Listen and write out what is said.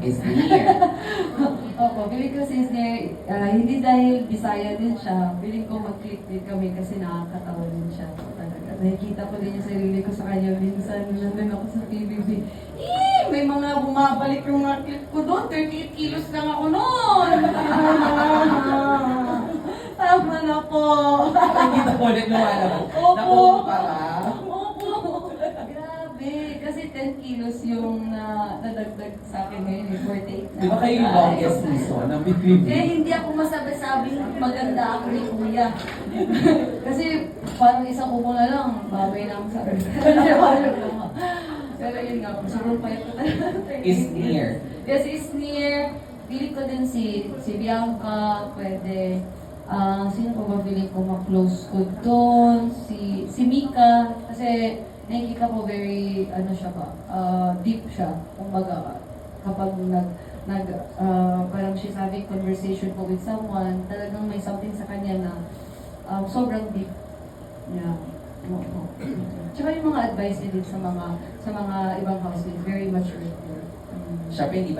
Is near. Opo, feeling ko since ne, ah, hindi dahil Bisaya din siya, feeling ko mag-click din kami kasi nakakatawa din siya. Talaga. Nakikita ko din yung sarili ko sa kanya minsan nandun ako sa PBB. Eh, may mga bumabalik yung mga clip ko doon. 38 kilos lang ako noon. Tama na po. Nakikita ko ulit nung ano. Opo. Nakumpara. Opo. Kasi 10 kilos yung na, nadagdag sa akin ngayon. eh, 48 na. Di ba kayo yung longest season ng Eh, BBB? hindi ako masabi-sabing maganda ako ni Kuya. Kasi parang isang upo na lang, babay na ako sa Pero yun nga, sobrang payat ko talaga. Is near. Yes, is near. Pili ko din si si Bianca, pwede. Ah, sino pa ba pili ko ma-close ko doon? Si, si Mika. Kasi nakikita ko very, ano siya ba, ah, deep siya. Kumbaga, kapag nag, nag, ah, parang she's having conversation po with someone, talagang may something sa kanya na um, sobrang deep. Yeah. Oo. Tsaka yung mga advice niya din sa mga sa mga ibang housemates, very mature. Mm. Siya pa hindi ba